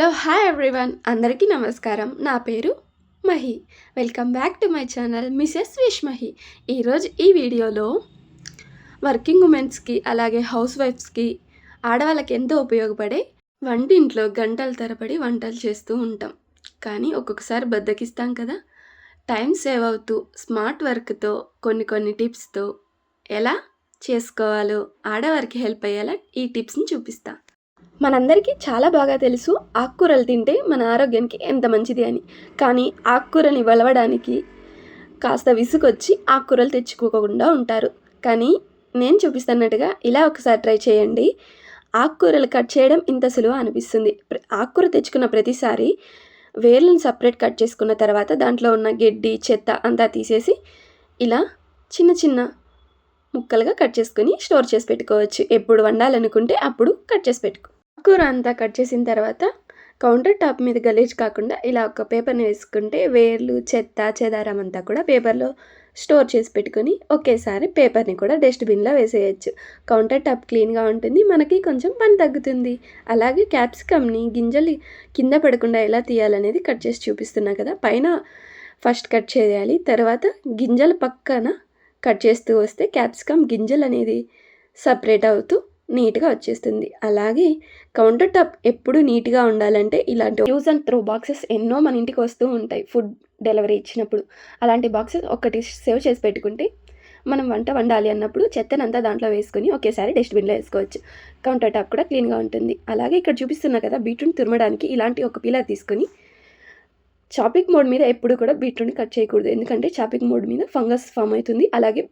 Hello hi everyone. అందరికీ నమస్కారం. నా పేరు Mahi. Welcome back to my channel Mrs wish Mahi. ఈరోజు ఈ వీడియోలో వర్కింగ్ ఉమెన్స్కి అలాగే హౌస్ వైఫ్స్కి ఆడవాళ్ళకి ఎంతో ఉపయోగపడే వంటింట్లో గంటల తరబడి వంటలు చేస్తూ ఉంటాం. కానీ ఒక్కొక్కసారి బద్దకిస్తాం కదా. టైం సేవ్ అవుతూ స్మార్ట్ వర్క్తో కొన్ని కొన్ని టిప్స్తో ఎలా చేసుకోవాలో ఆడవారికి హెల్ప్ అయ్యేలా ఈ టిప్స్ని చూపిస్తాను మనందరికీ చాలా బాగా తెలుసు ఆకుకూరలు తింటే మన ఆరోగ్యానికి ఎంత మంచిది అని. కానీ ఆకుకూరని వలవడానికి కాస్త విసుగొచ్చి ఆకుకూరలు తెచ్చుకోకుండా ఉంటారు. కానీ నేను చూపిస్తున్నట్టుగా ఇలా ఒకసారి ట్రై చేయండి. ఆకుకూరలు కట్ చేయడం ఇంత సులువు అనిపిస్తుంది. ఆకుకూర తెచ్చుకున్న ప్రతిసారి వేర్లను సపరేట్ కట్ చేసుకున్న తర్వాత దాంట్లో ఉన్న గడ్డి చెత్త అంతా తీసేసి ఇలా చిన్న చిన్న ముక్కలుగా కట్ చేసుకొని స్టోర్ చేసి పెట్టుకోవచ్చు. ఎప్పుడు వండాలనుకుంటే అప్పుడు కట్ చేసి పెట్టుకో కూర అంతా కట్ చేసిన తర్వాత కౌంటర్ టాప్ మీద గలీజ్ కాకుండా ఇలా ఒక పేపర్ని వేసుకుంటే వేర్లు చెత్త చెదారం అంతా కూడా పేపర్లో స్టోర్ చేసి పెట్టుకొని ఒకేసారి పేపర్ని కూడా డస్ట్బిన్లో వేసేయచ్చు. కౌంటర్ టాప్ క్లీన్గా ఉంటుంది మనకి కొంచెం పని తగ్గుతుంది. అలాగే క్యాప్సికమ్ని గింజలు కింద పడకుండా ఎలా తీయాలనేది కట్ చేసి చూపిస్తున్నా కదా పైన ఫస్ట్ కట్ చేయాలి తర్వాత గింజల పక్కన కట్ చేస్తూ వస్తే క్యాప్సికమ్ గింజలు అనేది సపరేట్ అవుతూ నీట్గా వచ్చేస్తుంది. అలాగే కౌంటర్ టాప్ ఎప్పుడు నీట్గా ఉండాలంటే ఇలాంటి యూజ్ అండ్ త్రో బాక్సెస్ ఎన్నో మన ఇంటికి వస్తూ ఉంటాయి ఫుడ్ డెలివరీ ఇచ్చినప్పుడు. అలాంటి బాక్సెస్ ఒకటి సేవ్ చేసి పెట్టుకుంటే మనం వంట వండాలి అన్నప్పుడు చెత్తనంతా దాంట్లో వేసుకొని ఒకేసారి డస్ట్బిన్లో వేసుకోవచ్చు. కౌంటర్ టాప్ కూడా క్లీన్గా ఉంటుంది. అలాగే ఇక్కడ చూపిస్తున్నా కదా బీట్రూట్ తురమడానికి ఇలాంటి ఒక పిల్లర్ తీసుకొని చాపింగ్ మోడ్ మీద ఎప్పుడు కూడా బీట్రూట్ని కట్ చేయకూడదు. ఎందుకంటే చాపింగ్ మోడ్ మీద ఫంగస్ ఫామ్ అవుతుంది. అలాగే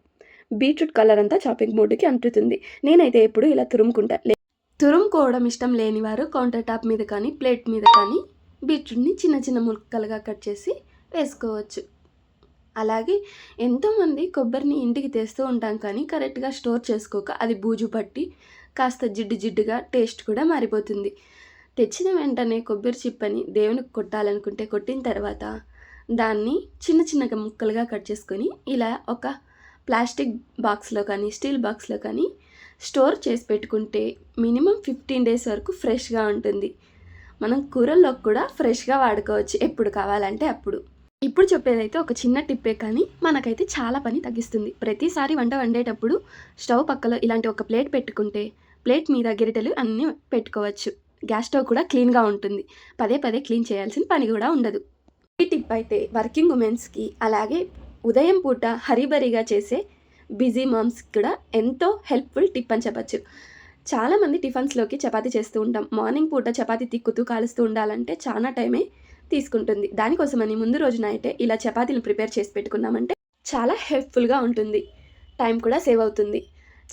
బీట్రూట్ కలర్ అంతా చాపింగ్ బోర్డుకి అంటుతుంది. నేనైతే ఎప్పుడు ఇలా తురుముకుంటా. లే- తురుముకోవడం ఇష్టం లేని వారు కౌంటర్ టాప్ మీద కానీ ప్లేట్ మీద కానీ బీట్రూట్ని చిన్న చిన్న ముక్కలుగా కట్ చేసి వేసుకోవచ్చు. అలాగే ఎంతోమంది కొబ్బరిని ఇంటికి తెస్తూ ఉంటాం కానీ కరెక్ట్గా స్టోర్ చేసుకోక అది బూజు పట్టి కాస్త జిడ్డు జిడ్డుగా టేస్ట్ కూడా మారిపోతుంది. తెచ్చిన వెంటనే కొబ్బరి చిప్పని దేవునికి కొట్టాలనుకుంటే కొట్టిన తర్వాత దాన్ని చిన్న చిన్నగా ముక్కలుగా కట్ చేసుకొని ఇలా ఒక ప్లాస్టిక్ బాక్స్లో కానీ స్టీల్ బాక్స్లో కానీ స్టోర్ చేసి పెట్టుకుంటే మినిమం ఫిఫ్టీన్ డేస్ వరకు ఫ్రెష్గా ఉంటుంది. మనం కూరల్లో కూడా ఫ్రెష్గా వాడుకోవచ్చు ఎప్పుడు కావాలంటే అప్పుడు. ఇప్పుడు చెప్పేదైతే ఒక చిన్న టిప్పే కానీ మనకైతే చాలా పని తగ్గిస్తుంది. ప్రతిసారి వంట వండేటప్పుడు స్టవ్ పక్కలో ఇలాంటి ఒక ప్లేట్ పెట్టుకుంటే ప్లేట్ మీద గిరిటెలు అన్నీ పెట్టుకోవచ్చు. గ్యాస్ స్టవ్ కూడా క్లీన్గా ఉంటుంది. పదే పదే క్లీన్ చేయాల్సిన పని కూడా ఉండదు. ఈ టిప్ అయితే వర్కింగ్ ఉమెన్స్కి అలాగే ఉదయం పూట హరిబరిగా చేసే బిజీ మామ్స్ కూడా ఎంతో హెల్ప్ఫుల్ టిప్ అని చెప్పచ్చు. చాలామంది టిఫిన్స్లోకి చపాతీ చేస్తూ ఉంటాం. మార్నింగ్ పూట చపాతీ తిక్కుతూ కాలుస్తూ ఉండాలంటే చాలా టైమే తీసుకుంటుంది. దానికోసమని ముందు రోజున అయితే ఇలా చపాతీలు ప్రిపేర్ చేసి పెట్టుకున్నామంటే చాలా హెల్ప్ఫుల్గా ఉంటుంది. టైం కూడా సేవ్ అవుతుంది.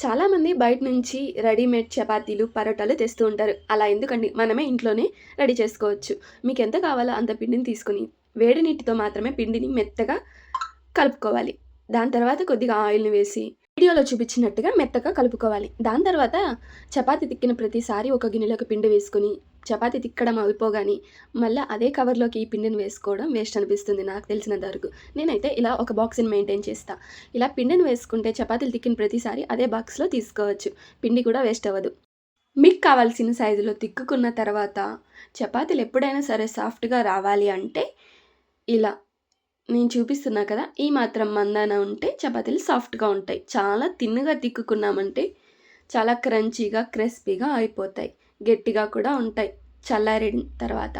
చాలామంది బయట నుంచి రెడీమేడ్ చపాతీలు పరోటాలు తెస్తూ ఉంటారు. అలా ఎందుకండి? మనమే ఇంట్లోనే రెడీ చేసుకోవచ్చు. మీకు ఎంత కావాలో అంత పిండిని తీసుకొని వేడి నీటితో మాత్రమే పిండిని మెత్తగా కలుపుకోవాలి. దాని తర్వాత కొద్దిగా ఆయిల్ని వేసి వీడియోలో చూపించినట్టుగా మెత్తగా కలుపుకోవాలి. దాని తర్వాత చపాతి తిక్కిన ప్రతిసారి ఒక గిన్నెలోకి పిండి వేసుకుని చపాతి తిక్కడం అయిపోగానే మళ్ళీ అదే కవర్లోకి ఈ పిండిని వేసుకోవడం వేస్ట్ అనిపిస్తుంది నాకు తెలిసినంత వరకు. నేనైతే ఇలా ఒక బాక్స్ని మెయింటైన్ చేస్తా. ఇలా పిండిని వేసుకుంటే చపాతీలు తిక్కిన ప్రతిసారి అదే బాక్స్లో తీసుకోవచ్చు. పిండి కూడా వేస్ట్ అవ్వదు. మీకు కావాల్సిన సైజులో తిక్కుకున్న తర్వాత చపాతీలు ఎప్పుడైనా సరే సాఫ్ట్గా రావాలి అంటే ఇలా నేను చూపిస్తున్నా కదా ఈ మాత్రం మందాన ఉంటే చపాతీలు సాఫ్ట్గా ఉంటాయి. చాలా తిన్నుగా తిక్కుకున్నామంటే చాలా క్రంచీగా క్రిస్పీగా అయిపోతాయి. గట్టిగా కూడా ఉంటాయి. చల్లారిన తర్వాత.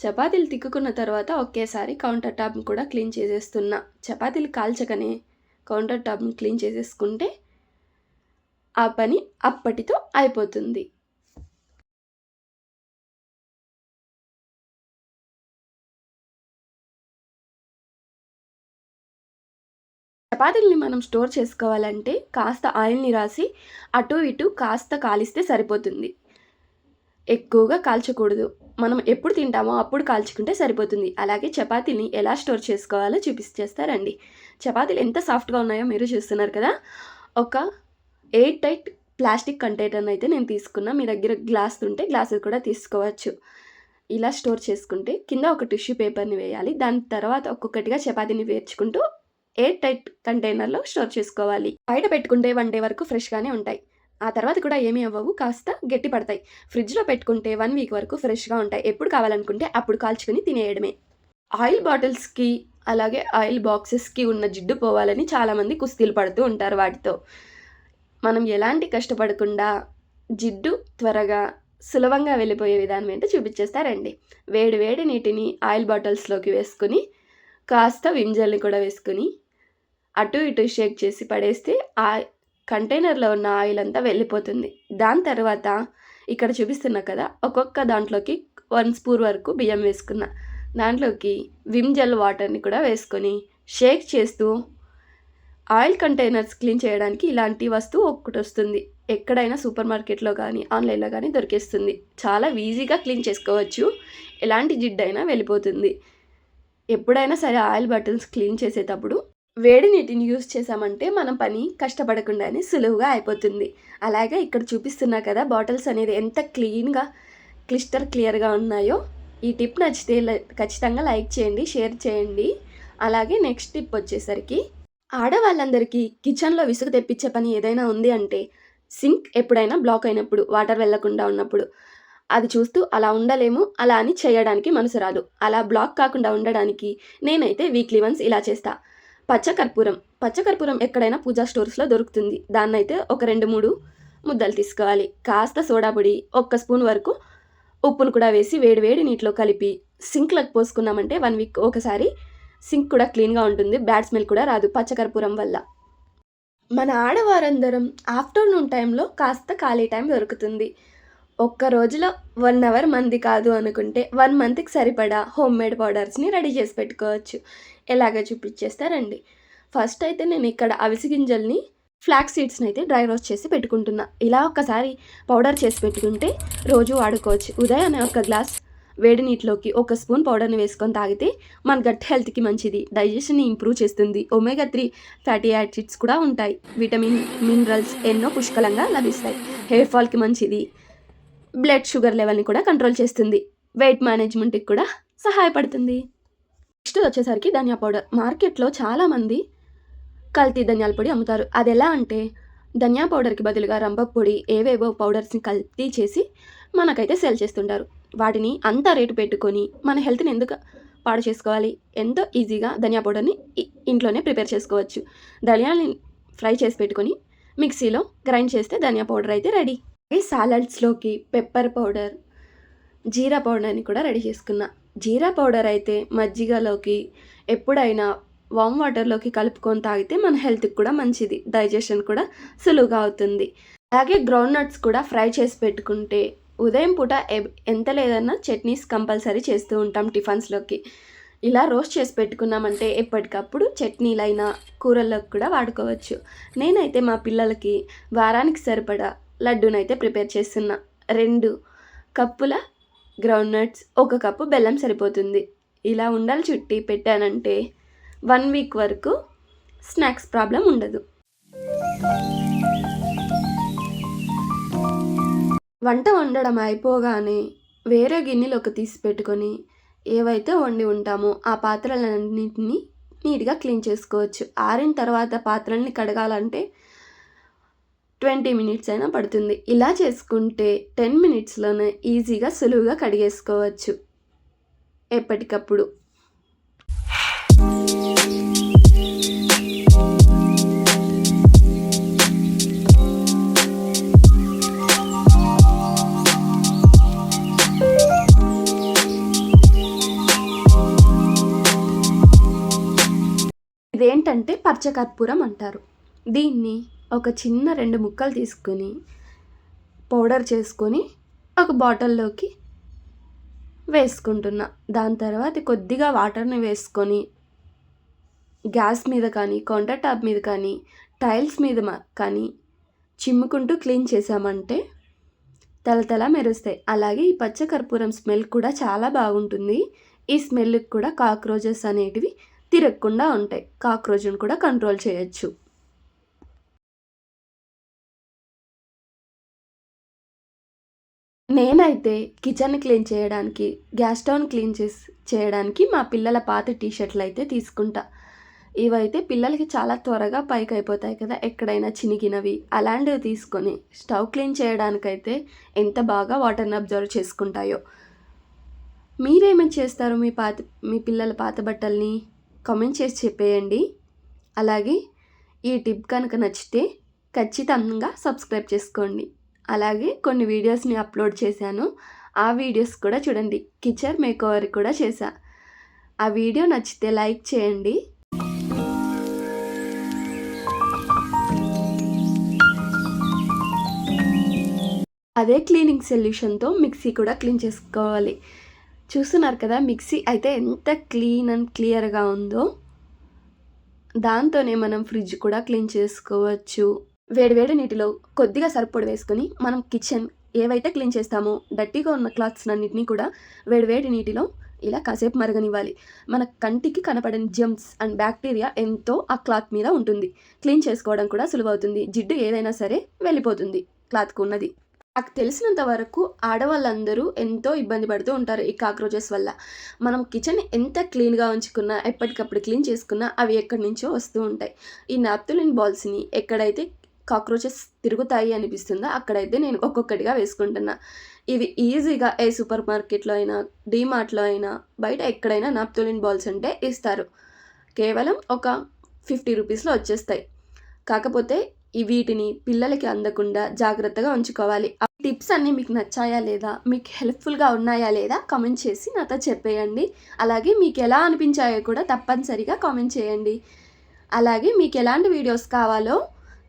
చపాతీలు తిక్కుకున్న తర్వాత ఒకేసారి కౌంటర్ టాప్ని కూడా క్లీన్ చేసేస్తున్నా. చపాతీలు కాల్చకనే కౌంటర్ టాప్ని క్లీన్ చేసేసుకుంటే ఆ పని అప్పటితో అయిపోతుంది. చపాతీల్ని మనం స్టోర్ చేసుకోవాలంటే కాస్త ఆయిల్ని రాసి అటు ఇటు కాస్త కాలిస్తే సరిపోతుంది. ఎక్కువగా కాల్చకూడదు. మనం ఎప్పుడు తింటామో అప్పుడు కాల్చుకుంటే సరిపోతుంది. అలాగే చపాతీని ఎలా స్టోర్ చేసుకోవాలో చూపించేస్తారండి చపాతీలు ఎంత సాఫ్ట్గా ఉన్నాయో మీరు చూస్తున్నారు కదా. ఒక ఎయిట్ టైట్ ప్లాస్టిక్ కంటైనర్ అయితే నేను తీసుకున్నా. మీ దగ్గర గ్లాస్ ఉంటే గ్లాసులు కూడా తీసుకోవచ్చు. ఇలా స్టోర్ చేసుకుంటే కింద ఒక టిష్యూ పేపర్ని వేయాలి. దాని తర్వాత ఒక్కొక్కటిగా చపాతీని వేర్చుకుంటూ ఎయిర్ టైట్ కంటైనర్లో స్టోర్ చేసుకోవాలి? బయట పెట్టుకుంటే వన్ డే వరకు ఫ్రెష్గానే ఉంటాయి. ఆ తర్వాత కూడా ఏమీ అవ్వవు కాస్త గట్టి పడతాయి. ఫ్రిడ్జ్లో పెట్టుకుంటే వన్ వీక్ వరకు ఫ్రెష్గా ఉంటాయి. ఎప్పుడు కావాలనుకుంటే అప్పుడు కాల్చుకొని తినేయడమే. ఆయిల్ బాటిల్స్కి అలాగే ఆయిల్ బాక్సెస్కి ఉన్న జిడ్డు పోవాలని చాలామంది కుస్తీలు పడుతూ ఉంటారు వాటితో. మనం ఎలాంటి కష్టపడకుండా జిడ్డు త్వరగా సులభంగా వెళ్ళిపోయే విధానం ఏంటో చూపించేస్తారండి వేడి వేడి నీటిని ఆయిల్ బాటిల్స్లోకి వేసుకుని కాస్త వింజల్ని కూడా వేసుకుని అటు ఇటు షేక్ చేసి పడేస్తే ఆ కంటైనర్లో ఉన్న ఆయిల్ అంతా వెళ్ళిపోతుంది. దాని తర్వాత ఇక్కడ చూపిస్తున్నా కదా ఒక్కొక్క దాంట్లోకి వన్ స్పూర్ వరకు బియ్యం వేసుకున్నా. దాంట్లోకి విమ్ జెల్ వాటర్ని కూడా వేసుకొని షేక్ చేస్తూ ఆయిల్ కంటైనర్స్ క్లీన్ చేయడానికి ఇలాంటి వస్తువు ఒక్కటి వస్తుంది. ఎక్కడైనా సూపర్ మార్కెట్లో కానీ ఆన్లైన్లో కానీ దొరికేస్తుంది. చాలా ఈజీగా క్లీన్ చేసుకోవచ్చు. ఎలాంటి జిడ్డైనా వెళ్ళిపోతుంది. ఎప్పుడైనా సరే ఆయిల్ బాటిల్స్ క్లీన్ చేసేటప్పుడు వేడి నీటిని యూజ్ చేసామంటే మనం పని కష్టపడకుండానే సులువుగా అయిపోతుంది. అలాగే ఇక్కడ చూపిస్తున్నా కదా బాటిల్స్ అనేది ఎంత క్లీన్గా క్లిస్టర్ క్లియర్గా ఉన్నాయో ఈ టిప్ నచ్చితే ఖచ్చితంగా లైక్ చేయండి షేర్ చేయండి. అలాగే నెక్స్ట్ టిప్ వచ్చేసరికి ఆడవాళ్ళందరికీ కిచెన్లో విసుగు తెప్పించే పని ఏదైనా ఉంది అంటే సింక్ ఎప్పుడైనా బ్లాక్ అయినప్పుడు వాటర్ వెళ్ళకుండా ఉన్నప్పుడు అది చూస్తూ అలా ఉండలేము అలా అని చేయడానికి మనసు రాదు. అలా బ్లాక్ కాకుండా ఉండడానికి నేనైతే వీక్లీ వన్స్ ఇలా చేస్తాను పచ్చకర్పూరం. పచ్చకర్పూరం ఎక్కడైనా పూజా స్టోర్స్లో దొరుకుతుంది. దాన్నైతే ఒక రెండు మూడు ముద్దలు తీసుకోవాలి. కాస్త సోడా పొడి ఒక్క స్పూన్ వరకు ఉప్పును కూడా వేసి వేడి వేడి నీటిలో కలిపి సింక్లకు పోసుకున్నామంటే వన్ వీక్ ఒకసారి సింక్ కూడా క్లీన్గా ఉంటుంది. బ్యాడ్ స్మెల్ కూడా రాదు పచ్చకర్పూరం వల్ల. మన ఆడవారందరం ఆఫ్టర్నూన్ టైంలో కాస్త ఖాళీ టైం దొరుకుతుంది. ఒక్క రోజులో వన్ అవర్ మంది కాదు అనుకుంటే వన్ మంత్కి సరిపడా హోమ్ మేడ్ పౌడర్స్ని రెడీ చేసి పెట్టుకోవచ్చు. ఎలాగ చూపించేస్తారండి. ఫస్ట్ అయితే నేను ఇక్కడ అవిసి గింజల్ని ఫ్లాక్ సీడ్స్ని అయితే డ్రై రోస్ట్ చేసి పెట్టుకుంటున్నా. ఇలా ఒక్కసారి పౌడర్ చేసి పెట్టుకుంటే రోజు వాడుకోవచ్చు. ఉదయాన్నే ఒక గ్లాస్ వేడి నీటిలోకి ఒక స్పూన్ పౌడర్ని వేసుకొని తాగితే మన గట్ హెల్త్కి మంచిది. డైజెషన్ని ఇంప్రూవ్ చేస్తుంది. ఒమేగా త్రీ ఫ్యాటీ యాసిడ్స్ కూడా ఉంటాయి. విటమిన్ మినరల్స్ ఎన్నో పుష్కలంగా లభిస్తాయి. హెయిర్ ఫాల్కి మంచిది. బ్లడ్ షుగర్ లెవెల్ని కూడా కంట్రోల్ చేస్తుంది. వెయిట్ మేనేజ్మెంట్కి కూడా సహాయపడుతుంది. నెక్స్ట్ వచ్చేసరికి ధనియా పౌడర్. మార్కెట్లో చాలామంది కల్తీ ధనియాల పొడి అమ్ముతారు. అది ఎలా అంటే ధనియా పౌడర్కి బదులుగా రంభ పొడి ఏవేవో పౌడర్స్ని కల్తీ చేసి మనకైతే సెల్ చేస్తుంటారు. వాటిని అంత రేటు పెట్టుకొని మన హెల్త్ని ఎందుకు పాడు చేసుకోవాలి? ఎంతో ఈజీగా ధనియా పౌడర్ని ఇంట్లోనే ప్రిపేర్ చేసుకోవచ్చు. ధనియాల్ని ఫ్రై చేసి పెట్టుకొని మిక్సీలో గ్రైండ్ చేస్తే ధనియా పౌడర్ అయితే రెడీ సాలడ్స్లోకి పెప్పర్ పౌడర్ జీరా పౌడర్ని కూడా రెడీ చేసుకున్నా. జీరా పౌడర్ అయితే మజ్జిగలోకి ఎప్పుడైనా వామ్ వాటర్లోకి కలుపుకొని తాగితే మన హెల్త్కి కూడా మంచిది. డైజెషన్ కూడా సులువుగా అవుతుంది. అలాగే గ్రౌండ్ నట్స్ కూడా ఫ్రై చేసి పెట్టుకుంటే ఉదయం పూట ఎంత లేదన్నా చట్నీస్ కంపల్సరీ చేస్తూ ఉంటాం టిఫిన్స్లోకి ఇలా రోస్ట్ చేసి పెట్టుకున్నామంటే ఎప్పటికప్పుడు చట్నీలైనా కూరల్లోకి కూడా వాడుకోవచ్చు. నేనైతే మా పిల్లలకి వారానికి సరిపడా లడ్డూనైతే ప్రిపేర్ చేస్తున్నా. రెండు కప్పుల గ్రౌండ్ నట్స్ ఒక కప్పు బెల్లం సరిపోతుంది. ఇలా ఉండాలి చుట్టి పెట్టానంటే వన్ వీక్ వరకు స్నాక్స్ ప్రాబ్లం ఉండదు. వంట వండడం అయిపోగానే వేరే గిన్నెలోకి తీసి పెట్టుకొని ఏవైతే వండి ఉంటామో ఆ పాత్రలన్నింటినీ నీట్గా క్లీన్ చేసుకోవచ్చు. ఆరిన తర్వాత పాత్రల్ని కడగాలంటే ట్వంటీ మినిట్స్ అయినా పడుతుంది. ఇలా చేసుకుంటే టెన్ మినిట్స్లోనే ఈజీగా సులువుగా కడిగేసుకోవచ్చు. ఎప్పటికప్పుడు. ఇదేంటంటే పచ్చకర్పూరం అంటారు. దీన్ని ఒక చిన్న రెండు ముక్కలు తీసుకొని పౌడర్ చేసుకొని ఒక బాటిల్లోకి వేసుకుంటున్నా. దాని తర్వాత కొద్దిగా వాటర్ని వేసుకొని గ్యాస్ మీద కానీ కౌంటర్ టాప్ మీద కానీ టైల్స్ మీద కానీ చిమ్ముకుంటూ క్లీన్ చేసామంటే తలతల మెరుస్తాయి. అలాగే ఈ పచ్చకర్పూరం స్మెల్ కూడా చాలా బాగుంటుంది. ఈ స్మెల్కి కూడా కాక్రోచెస్ అనేటివి తిరగకుండా ఉంటాయి. కాక్రోచ్ను కూడా కంట్రోల్ చేయొచ్చు. నేనైతే కిచెన్ క్లీన్ చేయడానికి గ్యాస్ స్టవ్ క్లీన్ చేసి చేయడానికి మా పిల్లల పాత టీషర్ట్లు అయితే తీసుకుంటా. ఇవైతే పిల్లలకి చాలా త్వరగా పైకి అయిపోతాయి కదా ఎక్కడైనా చినిగినవి. అలాంటివి తీసుకొని స్టవ్ క్లీన్ చేయడానికైతే ఎంత బాగా వాటర్ని అబ్జర్వ్ చేసుకుంటాయో. మీరేమేమి చేస్తారు మీ పాత మీ పిల్లల పాత బట్టల్ని? కామెంట్ చేసి చెప్పేయండి. అలాగే ఈ టిప్ కనుక నచ్చితే ఖచ్చితంగా సబ్స్క్రైబ్ చేసుకోండి. అలాగే కొన్ని వీడియోస్ని అప్లోడ్ చేశాను. ఆ వీడియోస్ కూడా చూడండి. కిచెన్ మేకోవర్ కూడా చేశా. ఆ వీడియో నచ్చితే లైక్ చేయండి. అదే క్లీనింగ్ సొల్యూషన్తో మిక్సీ కూడా క్లీన్ చేసుకోవాలి. చూస్తున్నారు కదా మిక్సీ అయితే ఎంత క్లీన్ అండ్ క్లియర్గా ఉందో. దాంతోనే మనం ఫ్రిడ్జ్ కూడా క్లీన్ చేసుకోవచ్చు. వేడివేడి నీటిలో కొద్దిగా సరిపొడి వేసుకుని మనం కిచెన్ ఏవైతే క్లీన్ చేస్తామో డట్టీగా ఉన్న క్లాత్స్ అన్నింటినీ కూడా వేడివేడి నీటిలో ఇలా కాసేపు మరగనివ్వాలి. మన కంటికి కనపడని జెమ్స్ అండ్ బ్యాక్టీరియా ఎంతో ఆ క్లాత్ మీద ఉంటుంది. క్లీన్ చేసుకోవడం కూడా సులువవుతుంది. జిడ్డు ఏదైనా సరే వెళ్ళిపోతుంది క్లాత్కు ఉన్నది నాకు తెలిసినంత వరకు ఆడవాళ్ళందరూ ఎంతో ఇబ్బంది పడుతూ ఉంటారు ఈ కాక్రోచెస్ వల్ల. మనం కిచెన్ ఎంత క్లీన్గా ఉంచుకున్నా ఎప్పటికప్పుడు క్లీన్ చేసుకున్నా అవి ఎక్కడి నుంచో వస్తూ ఉంటాయి. ఈ నాప్తులిన్ బాల్స్ని ఎక్కడైతే కాక్రోచెస్ తిరుగుతాయి అనిపిస్తుందో? అక్కడైతే నేను ఒక్కొక్కటిగా వేసుకుంటున్నా. ఇవి ఈజీగా ఏ సూపర్ మార్కెట్లో అయినా డీమార్ట్లో అయినా బయట ఎక్కడైనా నాప్తోలిన్ బాల్స్ అంటే ఇస్తారు. కేవలం ఒక ఫిఫ్టీ రూపీస్లో వచ్చేస్తాయి. కాకపోతే వీటిని పిల్లలకి అందకుండా జాగ్రత్తగా ఉంచుకోవాలి. ఆ టిప్స్ అన్నీ మీకు నచ్చాయా లేదా? మీకు హెల్ప్ఫుల్గా ఉన్నాయా లేదా? కామెంట్ చేసి నాతో చెప్పేయండి. అలాగే మీకు ఎలా అనిపించాయో కూడా తప్పనిసరిగా కామెంట్ చేయండి. అలాగే మీకు ఎలాంటి వీడియోస్ కావాలో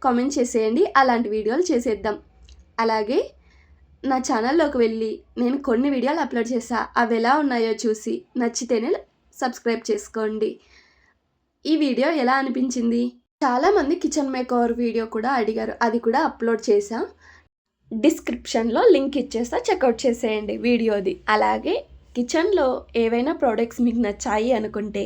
కామెంట్ చేసేయండి. అలాంటి వీడియోలు చేసేద్దాం. అలాగే నా ఛానల్లోకి వెళ్ళి నేను కొన్ని వీడియోలు అప్లోడ్ చేసా అవి ఎలా ఉన్నాయో చూసి నచ్చితేనే సబ్స్క్రైబ్ చేసుకోండి. ఈ వీడియో ఎలా అనిపించింది? చాలామంది కిచెన్ మేకోవర్ వీడియో కూడా అడిగారు. అది కూడా అప్లోడ్ చేసా. డిస్క్రిప్షన్లో లింక్ ఇచ్చేస్తా. చెక్అవుట్ చేసేయండి వీడియోది. అలాగే కిచెన్లో ఏవైనా ప్రోడక్ట్స్ మీకు నచ్చాయి అనుకుంటే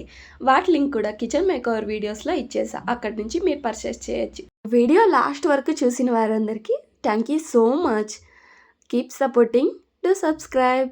వాటి లింక్ కూడా కిచెన్ మేకోవర్ వీడియోస్లో ఇచ్చేసా. అక్కడి నుంచి మీరు పర్చేస్ చేయొచ్చు. వీడియో లాస్ట్ వరకు చూసిన వారందరికీ thank you so much keep supporting to subscribe